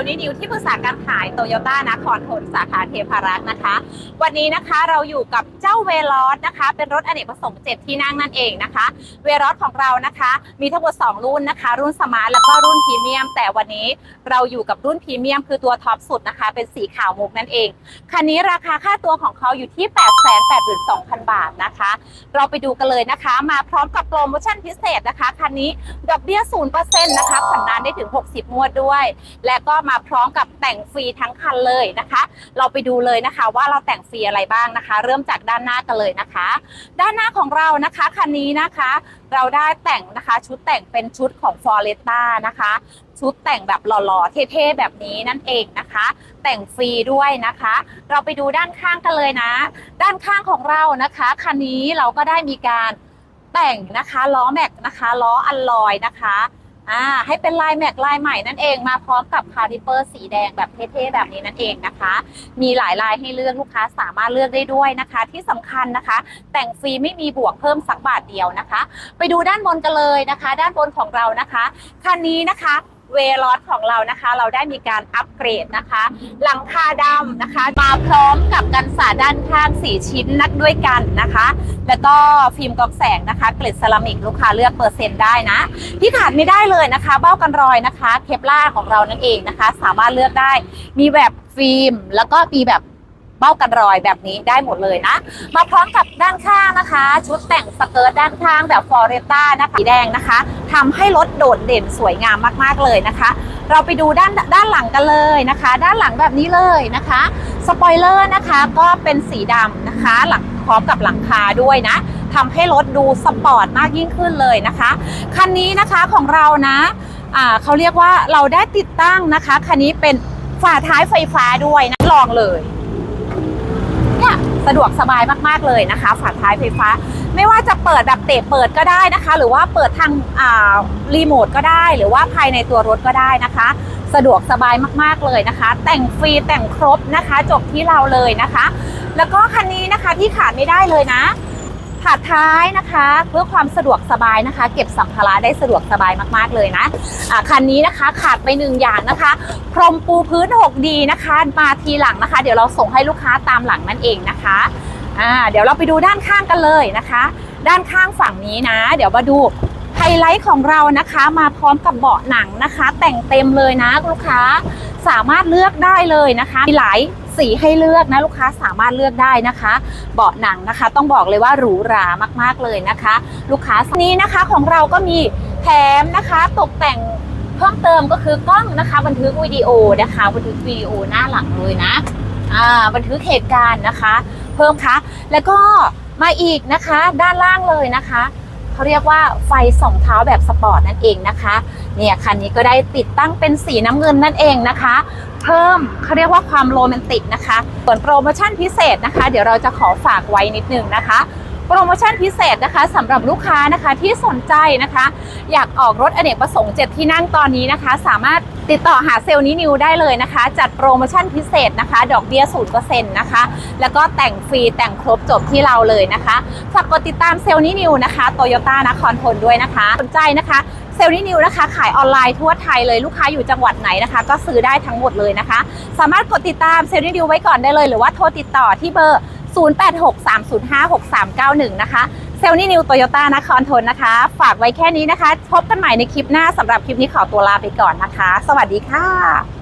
ลนินิวที่ปรึกษาการขายโตโยต้านครทนสาขาเทพารักษ์นะคะ วันนี้นะคะเราอยู่กับเจ้าเวลอสนะคะ เป็นรถอเนกประสงค์เจ็ดที่นั่งนั่นเองนะคะ เวลอสของเรานะคะ มีทั้งหมด2รุ่นนะคะ รุ่นสมาร์ทแล้วก็รุ่นพรีเมียม แต่วันนี้เราอยู่กับรุ่นพรีเมียม คือตัวท็อปสุดนะคะ เป็นสีขาวมุกนั่นเองคันนี้ราคาค่าตัวของเขาอยู่ที่ 8 8 2 0 0 0 บาทนะคะ เราไปดูกันเลยนะคะ มาพร้อมกับโปรโมชั่นพิเศษนะคะคันนี้ดอกเบี้ย0%นะคะผ่อนนานได้ถึง 60งวดด้วย และก็มาพร้อมกับแต่งฟรีทั้งคันเลยนะคะ เราไปดูเลยนะคะว่าเราแต่งฟรีอะไรบ้างนะคะ เริ่มจากด้านหน้ากันเลยนะคะ ด้านหน้าของเรานะคะคันนี้นะคะ เราได้แต่งนะคะชุดแต่งเป็นชุดของ f o r e s t a นะคะ ชุดแต่งแบบหล่อๆเท่ๆแบบนี้นั่นเองนะคะ แต่งฟรีด้วยนะคะ เราไปดูด้านข้างกันเลยนะ ด้านข้างของเรานะคะคันนี้เราก็ได้มีการแต่งนะคะล้อแม็กนะคะล้ออัลลอยนะคะ อ่าให้เป็นลายแม็กลายใหม่นั่นเองมาพร้อมกับคาริเปอร์สีแดงแบบเท่ๆแบบนี้นั่นเองนะคะ มีหลายลายให้เลือกลูกค้าสามารถเลือกได้ด้วยนะคะ ที่สำคัญนะคะ แต่งฟรีไม่มีบวกเพิ่มสักบาทเดียวนะคะ ไปดูด้านบนกันเลยนะคะ ด้านบนของเรานะคะคันนี้นะคะ เวลอสของเรานะคะ เราได้มีการอัปเกรดนะคะ หลังคาดำนะคะ มาพร้อมกับกันสาด้านข้าง 4 ชิ้นนักด้วยกันนะคะ แล้วก็ฟิล์มกรองแสงนะคะ เกล็ดเซรามิกลูกค้าเลือกเปอร์เซ็นต์ได้นะ ที่ขาดไม่ได้เลยนะคะ เบ้ากันรอยนะคะ เคปล่าของเรานั่นเองนะคะ สามารถเลือกได้มีแบบฟิล์ม แล้วก็มีแบบ เบ้ากันรอยแบบนี้ได้หมดเลยนะ มาพร้อมกับด้านข้างนะคะ ชุดแต่งสเกิร์ตด้านข้างแบบฟอเรต้านะคะสีแดงนะคะทำให้รถโดดเด่นสวยงามมากๆเลยนะคะ เราไปดูด้านด้านหลังกันเลยนะคะ ด้านหลังแบบนี้เลยนะคะสปอยเลอร์นะคะก็เป็นสีดำนะคะหลังพร้อมกับหลังคาด้วยนะทำให้รถดูสปอร์ตมากยิ่งขึ้นเลยนะคะ คันนี้นะคะของเรานะอ่าเขาเรียกว่าเราได้ติดตั้งนะคะ คันนี้เป็นฝาท้ายไฟฟ้าด้วยนะลองเลย เนี่ยสะดวกสบายมากๆเลยนะคะ ฝาท้ายไฟฟ้า ไม่ว่าจะเปิดแบบเตะเปิดก็ได้นะคะ หรือว่าเปิดทางรีโมทก็ได้ หรือว่าภายในตัวรถก็ได้นะคะ สะดวกสบายมากๆเลยนะคะ แต่งฟรีแต่งครบนะคะ จบที่เราเลยนะคะ แล้วก็คันนี้นะคะที่ขาดไม่ได้เลยนะ ถาดท้ายนะคะ เพื่อความสะดวกสบายนะคะ เก็บสัมภาระได้สะดวกสบายมากๆเลยนะอ่าคันนี้นะคะขาดไปหนึ่งอย่างนะคะ พรมปูพื้น 6D นะคะ มาทีหลังนะคะ เดี๋ยวเราส่งให้ลูกค้าตามหลังนั่นเองนะคะอ่าเดี๋ยวเราไปดูด้านข้างกันเลยนะคะ ด้านข้างฝั่งนี้นะ เดี๋ยวมาดูไฮไลท์ของเรานะคะ มาพร้อมกับเบาะหนังนะคะ แต่งเต็มเลยนะลูกค้า สามารถเลือกได้เลยนะคะมีหลายสีให้เลือกนะลูกค้าสามารถเลือกได้นะคะ เบาะหนังนะคะ ต้องบอกเลยว่าหรูหรามากๆเลยนะคะ ลูกค้านี้นะคะของเราก็มีแถมนะคะตกแต่งเพิ่มเติมก็คือกล้องนะคะ บันทึกวิดีโอนะคะ บันทึกวิดีโอหน้าหลังเลยนะอ่าบันทึกเหตุการณ์นะคะ เพิ่มคะแล้วก็มาอีกนะคะด้านล่างเลยนะคะ เขาเรียกว่าไฟสองเท้าแบบสปอร์ตนั่นเองนะคะเนี่ยคันนี้ก็ได้ติดตั้งเป็นสีน้ำเงินนั่นเองนะคะ เพิ่มเขาเรียกว่าความโรแมนติกนะคะ ส่วนโปรโมชั่นพิเศษนะคะ เดี๋ยวเราจะขอฝากไว้นิดนึงนะคะโปรโมชั่นพิเศษนะคะสำหรับลูกค้านะคะที่สนใจนะคะ อยากออกรถอเนกประสงค์ 7 ที่นั่งตอนนี้นะคะ สามารถ ติดต่อหาเซลล์นินิวได้เลยนะคะ จัดโปรโมชั่นพิเศษนะคะ ดอกเบี้ย0%นเปอร์เซ็นต์นะคะ แล้วก็แต่งฟรีแต่งครบจบที่เราเลยนะคะฝากกดติดตามเซลล์นินิวนะคะโตโยต้านครทนด้วยนะคะสนใจนะคะเซลล์นินิวนะคะ ขายออนไลน์ทั่วไทยเลยลูกค้าอยู่จังหวัดไหนนะคะ ก็ซื้อได้ทั้งหมดเลยนะคะ สามารถกดติดตามเซลล์นินิวไว้ก่อนได้เลย หรือว่าโทรติดต่อที่เบอร์ 0863056391 นะคะ ซลนี่นิวโตโยต้านครทนนะคะ ฝากไว้แค่นี้นะคะ พบกันใหม่ในคลิปหน้าสำหรับคลิปนี้ขอตัวลาไปก่อนนะคะ สวัสดีค่ะ